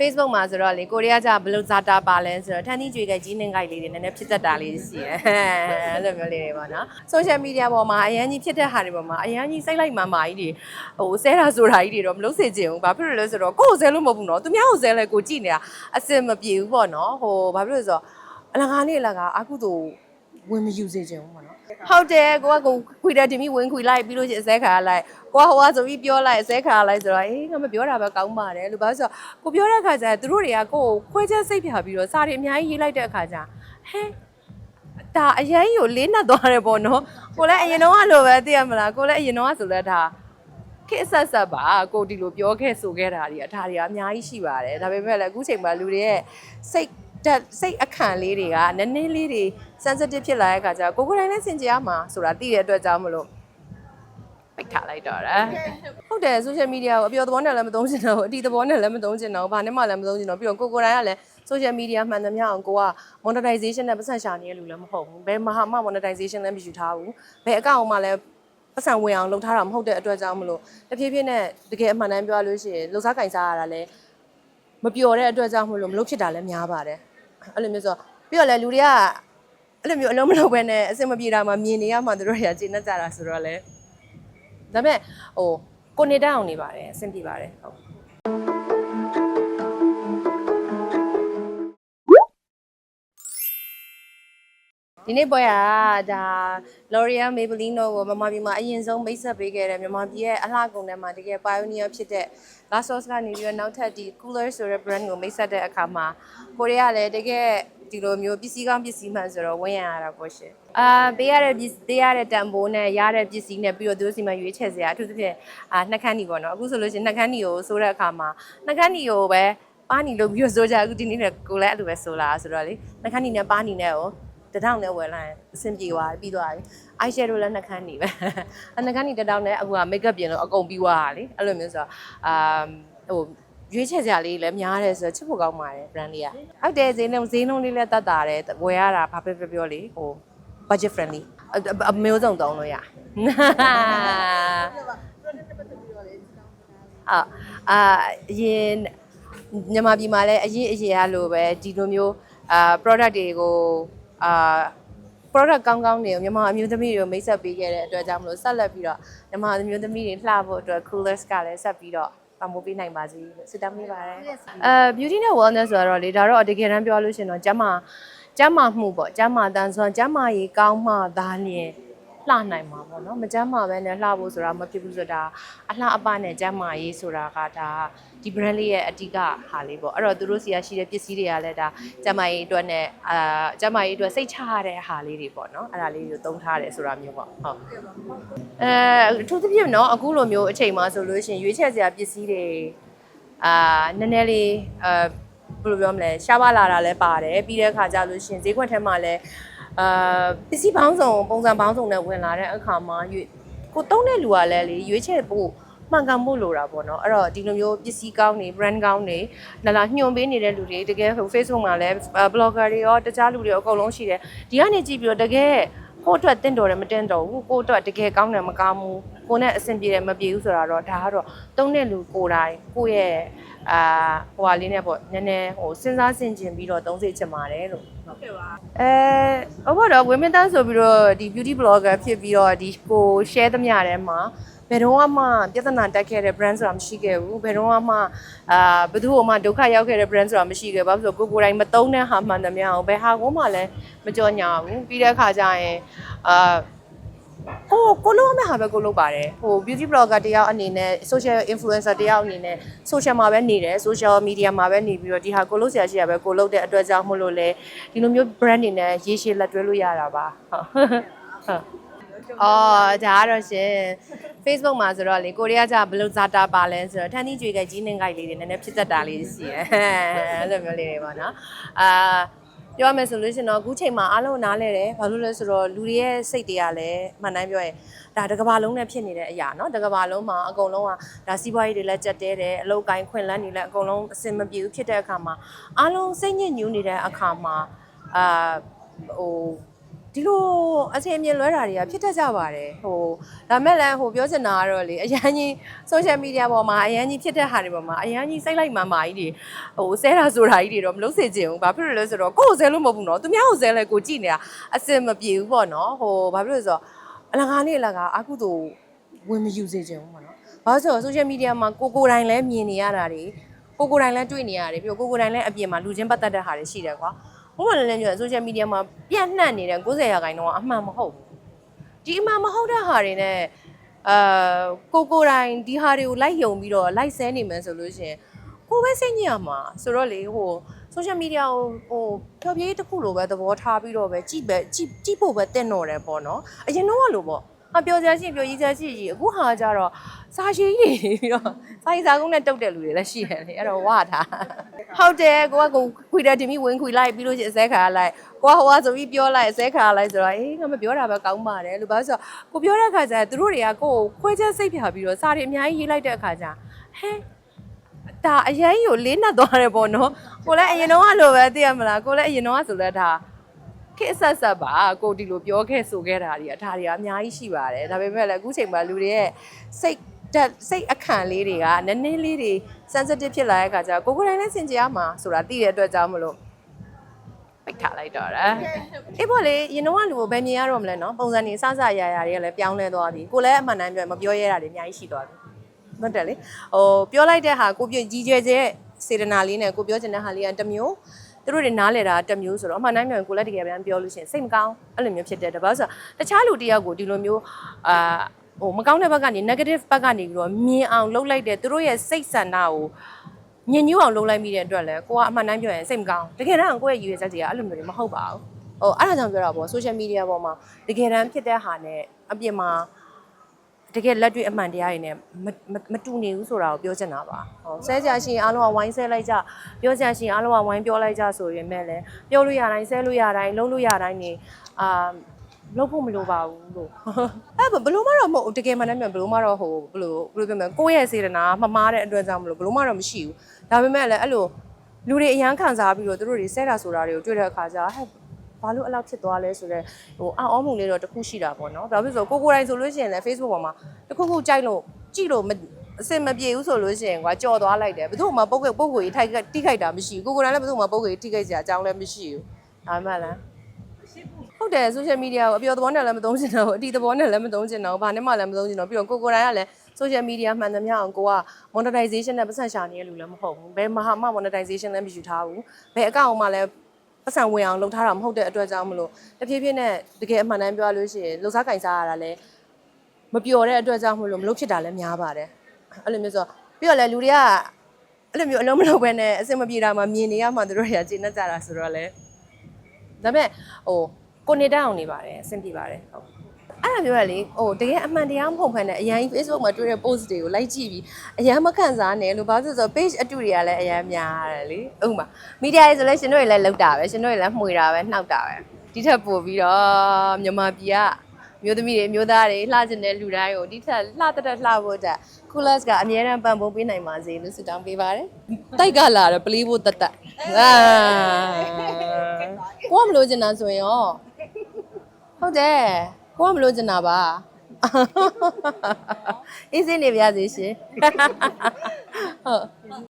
Facebook မှာဆိုတော့လေကိုရီးယားကျဘယ်လိုဇာတာပါလဲဆိုတော့ထန်းသီးကြွေကကြီးနှင်းကြိုက်လေးတွေနည်းနည်းဖြစ်တတ်တာလေးရှိတယ်အဲ့လိုမျိုးလေးတွေပေါ့နော် social media ပေါ်မှာအရန်ကြီးဖြစ်တဲ့ဟာတွေပေါ်မှာအရန်ကြီးစိတ်လိုက်မာမာကြီးတွေဟိုဆဲတာဆိုတာကြီးတွေတော့မလုပ်စေချင်ဘူးဘာဖြစ်လို့လဲဆိုတော့ကိုယ်ကိုဆဲလို့မဟုတ်ဘူးနော်သူများကိုဆဲလဲကိုကြည့်နေတာအစင်မပြေဘူးပေါ့နော်ဟိုဘာဖြစ်လို့လဲဆိုတော့အလကားလေးအလကားအခုတို့ ဝင်မယူစေချင်ဘူးပေါ့နော်ဟုတ်တယ်ကိုကကိုခွေတယ်တင်ပြီးဝင်ခွေလိုက်ပြီးလို့ရှိရင်အစဲခါလိုက်ကိုကဟိုကဆိုပြီးပြောလိုက်အစဲခါလိုက်ဆိုတော့အေးငါမပြောတာပဲကောင်းပါတယ်လို့ဘာလို့ဆိုတော့ကိုပြောတဲ့အခါကျသူတို့တွေကကိုကိုခွဲချက်စိတ်ဖြာပြီးတော့စာတွေအများကြီးရေးလိုက်တဲ့အခါကျဟဲဒါအရင်ကိုလေးနက်သွားတယ်ပေါ့နော်ကိုလည်းအရင်တော့လိုပဲသိရမလားကိုလည်းအရင်တော့ဆိုလဲဒါခက်ဆက်ဆက်ပါကိုဒီလိုပြောခဲ့ဆိုခဲ့တာတွေကဒါတွေကအများကြီးရှိပါတယ်ဒါပေမဲ့လည်းအခုချိန်မှာလူတွေရဲ့စိတ် တက်စိတ်အခန့်လေးတွေကနည်းနည်းလေးတွေ sensitive ဖြစ်လာတဲ့အခါကျတော့ကိုကိုယ်တိုင်လည်းစင်ကြရမှာဆိုတာသိတဲ့အတွက်ကြောင့်မလို့ပိတ်ထားလိုက်တော့တယ်ဟုတ်တယ် social media ကိုအပျော်သဘောနဲ့လည်းမသုံးချင်တော့ဘူးအတီသဘောနဲ့လည်းမသုံးချင်တော့ဘူးဘာနဲ့မှလည်းမသုံးချင်တော့ဘူးပြီးတော့ကိုကိုယ်တိုင်ကလည်း social media မှန်သမျှအောင်ကိုက monetization နဲ့ပတ်စံရှာနေတဲ့လူလည်းမဟုတ်ဘူးဘယ်မဟာမှ monetization လည်းမယူထားဘူးဘယ်အကောင့်မှလည်းပတ်စံဝင်အောင်လုပ်ထားတာမဟုတ်တဲ့အတွက်ကြောင့်မလို့တဖြည်းဖြည်းနဲ့တကယ်အမှန်တမ်းပြောလို့ရှိရင်လှုပ်ရှားကင်စားရတာလည်းမပျော်တဲ့အတွက်ကြောင့်မလို့မလုပ်ဖြစ်တာလည်းများပါတယ် အဲ့လိုမျိုးဆိုပြီးတော့လည်းလူတွေကအဲ့လိုမျိုးအလုံးမလုပ်ဘဲနဲ့အဆင်မပြေတာမှမြင်နေရမှသူတို့တွေကကျေနပ်ကြတာဆိုတော့လေဒါပေမဲ့ဟိုကိုနေတတ်အောင်နေပါတယ်အဆင်ပြေပါတယ်ဟုတ် ဒီနေ့ပွဲကဒါ L'Oreal Maybelline တို့ကိုမြန်မာပြည်မှာအရင်ဆုံးမိတ်ဆက်ပေးခဲ့တဲ့မြန်မာပြည်ရဲ့အလှကုန်ထဲမှာတကယ် pioneer ဖြစ်တဲ့ Lasos ကနေပြီးတော့နောက်ထပ်ဒီ Cooler ဆိုတဲ့ brand ကိုမိတ်ဆက်တဲ့အခါမှာကိုရီးယားလည်းတကယ်ဒီလိုမျိုးပစ္စည်းကောင်းပစ္စည်းမှန်ဆိုတော့ဝင်းရရတာပေါ့ရှင်။အာပေးရတဲ့ပစ္စည်းပေးရတဲ့တန်ဖိုးနဲ့ရတဲ့ပစ္စည်းနဲ့ပြီးတော့သူတို့စီမှာရွေးချယ်စရာအထူးသဖြင့်အာနှက်ခမ်းနီပေါ့နော်။အခုဆိုလို့ရှိရင်နှက်ခမ်းနီကိုဆိုတဲ့အခါမှာနှက်ခမ်းနီကိုပဲပါနီလို့ပြီးတော့ဆိုကြအခုဒီနေ့လည်းကိုလည်းအဲ့လိုပဲဆိုလာဆိုတော့လေနှက်ခမ်းနီနဲ့ပါနီနဲ့ကို တထောင်နဲ့ဝယ်လိုက်ရင်အဆင်ပြေသွားပြီးသွားပြီ။ eye shadow လည်းနှကန်းနေပဲ။အနှကန်းနေတထောင်နဲ့အခုက makeup ပြင်လို့အကုန်ပြီးသွားတာလေ။အဲ့လိုမျိုးဆိုတော့အာဟိုရွေးချယ်စရာလေးလည်းများတယ်ဆိုတော့ချစ်ဖို့ကောင်းပါတယ် brand လေးက။ဟုတ်တယ်ဈေးနှုန်းဈေးနှုန်းလေးလည်းတတ်တာတယ်ဝယ်ရတာဘာပဲပြောပြောလေဟို budget friendly အအအမျိုးစုံသုံးလို့ရ။အာအာအရင်မြန်မာပြည်မှာလည်းအရင်အရင်ကလိုပဲဒီလိုမျိုးအာ product တွေကို အာ product ကောင်းကောင်းတွေကိုမြန်မာအမျိုးသမီးတွေကိုမိတ်ဆက်ပေးခဲ့တဲ့အတွက်ကြောင့်မလို့ဆက်လက်ပြီးတော့မြန်မာအမျိုးသမီးတွေလှဖို့အတွက် coolers ကလည်းဆက်ပြီးတော့ပံ့ပိုးပေးနိုင်ပါစေလို့ဆုတောင်းပေးပါတယ်အဲ beauty နဲ့ wellness ဆိုတော့လေဒါတော့တကယ်တမ်းပြောလို့ရှရင်တော့ကျမကျမမှုပေါ့ကျမတန်ဆွမ်းကျမရေကောင်းမှသာလျင် လှနိုင်မှာပေါ့နော်မကျမ်းမာပဲနဲ့လှဖို့ဆိုတာမဖြစ်ဘူးဆိုတာအလှအပနဲ့ကျမ်းမာရေးဆိုတာကဒါဒီ brand လေးရဲ့အဓိကဟာလေးပေါ့အဲ့တော့သူတို့စီကရှိတဲ့ပစ္စည်းတွေကလည်းဒါကျမ်းမာရေးအတွက်နဲ့အာကျမ်းမာရေးအတွက်စိတ်ချရတဲ့ဟာလေးတွေပေါ့နော်အဲ့ဒါလေးကိုသုံးထားတယ်ဆိုတာမျိုးပေါ့ဟုတ်အဲအထူးသဖြင့်နော်အခုလိုမျိုးအချိန်မှဆိုလို့ရှိရင်ရွေးချယ်စရာပစ္စည်းတွေအာနည်းနည်းလေးအာဘယ်လိုပြောမလဲရှားပါလာတာလည်းပါတယ်ပြီးတဲ့အခါကျလို့ရှင်ဈေးကွက်ထဲမှာလည်း အာပစ္စည်းပေါင်းစုံပုံစံပေါင်းစုံနဲ့ဝင်လာတဲ့အခါမှာရွေးကိုတုံးတဲ့လူကလည်းလေရွေးချယ်ဖို့မှန်ကန်ဖို့လိုတာပေါ့နော်အဲ့တော့ဒီလိုမျိုးပစ္စည်းကောင်းတွေ brand ကောင်းတွေလာလာညွှန်ပေးနေတဲ့လူတွေတကယ်ဟို Facebook မှာလည်း blogger တွေရောတခြားလူတွေရောအကုန်လုံးရှိတယ်ဒီကနေကြည့်ပြီးတော့တကယ်ကိုယ့်အတွက်တင့်တော်တယ်မတင့်တော်ဘူးကိုယ့်အတွက်တကယ်ကောင်းတယ်မကောင်းဘူးကိုယ်နဲ့အဆင်ပြေတယ်မပြေဘူးဆိုတာတော့ဒါကတော့တုံးတဲ့လူကိုယ်တိုင်ကိုယ့်ရဲ့အာဟိုဟာလေးနဲ့ပေါ့နည်းနည်းဟိုစဉ်းစားဆင်ခြင်ပြီးတော့သုံးစေချင်ပါတယ်လို့ ဟုတ်ကဲ့ပါအဲဟုတ်ပါတော့ဝင်းမင်းတန်းဆိုပြီးတော့ဒီ beauty blogger ဖြစ်ပြီးတော့ဒီကို share သမျှထဲမှာဘယ်တော့မှပြဿနာတက်ခဲ့တဲ့ brand ဆိုတာမရှိခဲ့ဘူးဘယ်တော့မှအာဘယ်သူ့မှဒုက္ခရောက်ခဲ့တဲ့ brand ဆိုတာမရှိခဲ့ဘူးဘာလို့ဆိုကိုကိုယ်တိုင်မသုံးတဲ့ဟာမှန်သမျှအောင်ဘယ်ဟာကိုမှလည်းမကြော်ညာဘူးပြီးတဲ့အခါကျရင်အာ ကိုကိုလုံးမဲ့ဟာပဲကိုလုံးပါတယ်ဟို beauty blogger တယောက်အနေနဲ့ social influencer တယောက်အနေနဲ့ social မှာပဲနေတယ် social media မှာပဲနေပြီးတော့ဒီဟာကိုလုံးဆရာရှိရပဲကိုလုံးတဲ့အတွက်ကြောင့်မို့လို့လေဒီလိုမျိုး brand တွေနဲ့ရေရှည်လက်တွဲလို့ရတာပါဟုတ်ဟုတ်အော်ဒါကတော့ရှင် Facebook မှာဆိုတော့လေကိုရီးယားကျဘယ်လိုဇာတာပါလဲဆိုတော့ထန်းသီးကြွေကကြီးနှင်းကြိုက်လေးတွေနည်းနည်းဖြစ်တတ်တာလေးရှိတယ်အဲ့လိုမျိုးလေးတွေပေါ့နော်အာ ပြောရမယ်ဆိုလို့ရှိရင်တော့အခုချိန်မှာအားလုံးနားလဲတယ်ဘာလို့လဲဆိုတော့လူတွေရဲ့စိတ်တွေကလည်းမှန်တိုင်းပြောရင်ဒါတစ်ကမ္ဘာလုံးနဲ့ဖြစ်နေတဲ့အရာเนาะတစ်ကမ္ဘာလုံးမှာအကုန်လုံးကဒါစီးပွားရေးတွေလည်းကြက်တဲတယ်အလုပ်ကိုင်းခွင့်လန်းနေလည်းအကုန်လုံးအဆင်မပြေဘူးဖြစ်တဲ့အခါမှာအားလုံးစိတ်ညစ်ညူးနေတဲ့အခါမှာအာဟို ဒီလိုအချိန်အမြင့်လွဲတာတွေကဖြစ်တတ်ကြပါတယ်ဟိုဒါမဲ့လည်းဟိုပြောချင်တာကတော့လေအရန်ကြီး social media ပေါ်မှာအရန်ကြီးဖြစ်တဲ့ဟာတွေပေါ်မှာအရန်ကြီးစိတ်လိုက်မှန်မာကြီးတွေဟိုဆဲတာဆိုတာကြီးတွေတော့မလုပ်စေချင်ဘူးဘာဖြစ်လို့လဲဆိုတော့ကိုယ့်ကိုဆဲလို့မဟုတ်ဘူးเนาะသူများကိုဆဲလဲကိုကြည့်နေတာအစင်မပြေဘူးပေါ့နော်ဟိုဘာဖြစ်လို့လဲဆိုတော့အလကားနေအလကားအခုတို့ဝင်မယူစေချင်ဘူးပေါ့နော်ဘာလို့ဆိုတော့ social media မှာကိုကိုယ်တိုင်လည်းမြင်နေရတာတွေကိုကိုယ်တိုင်လည်းတွေ့နေရတယ်ပြီးတော့ကိုကိုယ်တိုင်လည်းအပြင်မှာလူချင်းပတ်သက်တဲ့ဟာတွေရှိတယ်ကွာ ဘုမလည်းလည်းပြော social media မှာပြန့်နှံ့နေတဲ့90ရာခိုင်နှုန်းကအမှန်မဟုတ်ဘူးဒီအမှန်မဟုတ်တဲ့ဟာတွေနဲ့အာကိုကိုယ်တိုင်ဒီဟာတွေကိုလိုက်ယုံပြီးတော့လိုက်ဆဲနေမယ်ဆိုလို့ရှိရင်ကိုယ်ပဲစိတ်ညစ်ရမှာဆိုတော့လေဟို social media ကိုဟိုဖျော်ဖြေးတစ်ခုလိုပဲသဘောထားပြီးတော့ပဲကြည့်ပဲကြည့်ကြည့်ဖို့ပဲတင့်တော်တယ်ပေါ့နော်အရင်တော့ကလိုပေါ့ အပြောစရာရှိရင်ပြောရေးစရာရှိကြီးအခုဟာကြတော့စာရှိကြီးတွေပြီးတော့စာရေးစာကုန်းနဲ့တုတ်တဲ့လူတွေလည်းရှိတယ်လေအဲ့တော့ဝါထားဟုတ်တယ်ကိုကကိုခွေတယ်တင်ပြီးဝင်ခွေလိုက်ပြီးလို့ရှိရင်အစဲခါလိုက်ကိုကဟိုကဆိုပြီးပြောလိုက်အစဲခါလိုက်ဆိုတော့အေးငါမပြောတာပဲကောင်းပါတယ်လို့ဘာလို့ဆိုတော့ကိုပြောတဲ့အခါကျသူတို့တွေကကိုကိုခွဲချက်စိတ်ဖြာပြီးတော့စာတွေအများကြီးရေးလိုက်တဲ့အခါကျဟဲဒါအရင်ကြီးကိုလေးနက်သွားတယ်ပေါ့နော်ကိုလည်းအရင်တော့ကလိုပဲသိရမလားကိုလည်းအရင်တော့ကဆိုလဲဒါ ခက်ဆက်ဆက်ပါကိုဒီလိုပြောခဲ့ဆိုခဲ့တာတွေကဒါတွေကအများကြီးရှိပါတယ်ဒါပေမဲ့လည်းအခုချိန်မှာလူတွေရဲ့စိတ်တက်စိတ်အခန့်လေးတွေကနည်းနည်းလေးတွေ sensitive ဖြစ်လာတဲ့အခါကျတော့ကိုကိုယ်တိုင်လည်းစင်ကြရမှာဆိုတာသိတဲ့အတွက်ကြောင့်မလို့ပိတ်ထားလိုက်တော့တယ်အေးပေါ့လေရင်တော့ကလူကိုဘယ်မြင်ရတော့မလဲနော်ပုံစံနေစစရရတွေကလည်းပြောင်းလဲသွားပြီကိုလည်းအမှန်တမ်းပြောရင်မပြောရတာတွေအများကြီးရှိသွားပြီဟုတ်တယ်လေဟိုပြောလိုက်တဲ့ဟာကိုပြကြီးကျယ်ကျယ်စေတနာလေးနဲ့ကိုပြောချင်တဲ့ဟာလေးကတစ်မျိုးသူ တို့တွေနားလဲတာတစ်မျိုးဆိုတော့အမှန်တိုင်းပြောရင်ကိုလည်းတကယ်ပြန်ပြောလို့ရှိရင်စိတ်မကောင်းအဲ့လိုမျိုးဖြစ်တဲ့တပတ်ဆိုတော့တခြားလူတယောက်ကိုဒီလိုမျိုးအာဟိုမကောင်းတဲ့ဘက်ကနေ negative ဘက်ကနေပြီးတော့မြင်အောင်လုပ်လိုက်တဲ့သူတို့ရဲ့စိတ်ဆန္ဒကိုညင်ညူးအောင်လုပ်လိုက်မိတဲ့အတွက်လည်းကိုကအမှန်တိုင်းပြောရင်စိတ်မကောင်းတကယ်တော့ကိုယ့်ရဲ့ရည်ရွယ်ချက်တွေကအဲ့လိုမျိုးတွေမဟုတ်ပါဘူးဟိုအဲ့ဒါကြောင့်ပြောတာပေါ့ social media ပေါ်မှာတကယ်တမ်းဖြစ်တဲ့ဟာနဲ့အပြင်မှာ တကယ်လက်တွေ့အမှန်တရားတွေနဲ့မမမတူနေဘူးဆိုတာကိုပြောချင်တာပါ။ဟောဆဲကြရှင်အားလုံးကဝိုင်းဆဲလိုက်ကြပြောကြရှင်အားလုံးကဝိုင်းပြောလိုက်ကြဆိုရင်မဲ့လည်းပြောလို့ရတိုင်းဆဲလို့ရတိုင်းလုံးလို့ရတိုင်းနေအာလုံးဖို့မလိုပါဘူးလို့အဲ့ဘယ်လိုမှတော့မဟုတ်ဘူးတကယ်မှလည်းဘယ်လိုမှတော့ဟိုဘယ်လိုဘယ်လိုပြောမလဲကိုယ့်ရဲ့စေတနာမမားတဲ့အတွက်ကြောင့်မလို့ဘယ်လိုမှတော့မရှိဘူးဒါပေမဲ့လည်းအဲ့လိုလူတွေအရန်ခံစားပြီးတော့သူတို့တွေဆဲတာဆိုတာတွေကိုတွေ့တဲ့အခါကျဟဲ့ ဘာလို့အဲ့လောက်ဖြစ်သွားလဲဆိုတော့ဟိုအော်မှုလေးတော့တစ်ခုရှိတာပေါ့နော်။ဘာဖြစ်လို့ဆိုကိုကိုယ်တိုင်ဆိုလို့ရှိရင်လည်း Facebook ပေါ်မှာတစ်ခုခုကြိုက်လို့ကြည့်လို့မအစင်မပြေဘူးဆိုလို့ရှိရင်ကွာကြော်သွားလိုက်တယ်။ဘယ်သူမှပုတ်ပုတ်ကိုကြီးထိုက်တိခိုက်တာမရှိဘူး။ကိုကိုယ်တိုင်လည်းဘယ်သူမှပုတ်ကိုကြီးတိခိုက်စရာအကြောင်းလည်းမရှိဘူး။ဒါမှလည်းဟုတ်တယ် social media ကိုအပြောသဘောနဲ့လည်းမသုံးချင်တော့ဘူးအတီသဘောနဲ့လည်းမသုံးချင်တော့ဘူးဘာနဲ့မှလည်းမသုံးချင်တော့ဘူးပြီးတော့ကိုကိုယ်တိုင်ကလည်း social media မှန်သမျှအောင်ကိုက monetization နဲ့ပတ်စံရှာနေတဲ့လူလည်းမဟုတ်ဘူးဘယ်မှာမှ monetization လည်းမယူထားဘူးဘယ်အကောင့်မှလည်း ပတ်စံဝင်အောင်လုပ်ထားတာမဟုတ်တဲ့အတွက်ကြောင့်မလို့တဖြည်းဖြည်းနဲ့တကယ်အမှန်တမ်းပြောလို့ရှိရင်လှုပ်ရှားကင်စားရတာလည်းမပျော်တဲ့အတွက်ကြောင့်မလို့မလုပ်ဖြစ်တာလည်းများပါတယ်အဲ့လိုမျိုးဆိုပြီးတော့လည်းလူတွေကအဲ့လိုမျိုးအလုံးမလုံးပဲနဲ့အစင်မပြေတာမှမြင်နေရမှသူတို့တွေကကျေနပ်ကြတာဆိုတော့လေဒါပေမဲ့ဟိုကိုနေတတ်အောင်နေပါတယ်အဆင်ပြေပါတယ်ဟုတ် အဲ့ဒါပြောရလေဟိုတကယ်အမှန်တရားမဟုတ်ဘဲနဲ့အရင် Facebook မှာတွေ့တဲ့ post တွေကိုလိုက်ကြည့်ပြီးအရင်မခန့်စားနဲ့လို့ဘာလို့ဆိုတော့ page အတူတွေကလည်းအရင်များတယ်လေဥပမာ media တွေဆိုလဲရှင်တို့တွေလည်းလောက်တာပဲရှင်တို့တွေလည်းမှွေတာပဲနှောက်တာပဲဒီထက်ပိုပြီးတော့မြန်မာပြည်ကမျိုးသမီးတွေမျိုးသားတွေလှကျင်တဲ့လူတိုင်းကိုဒီထက်လှတက်တက်လှဖို့တက် coolers ကအများအားပံ့ပိုးပေးနိုင်ပါစေလို့ဆုတောင်းပေးပါတယ်တိုက်ကလာတော့ပလီးဖို့တက်တက်အာကိုကမလို့ကျင်တာဆိုရင်ရောဟုတ်တယ် ကိုကမလို့ကျင်တာပါအေးစင်းနေပါစေရှင်ဟုတ်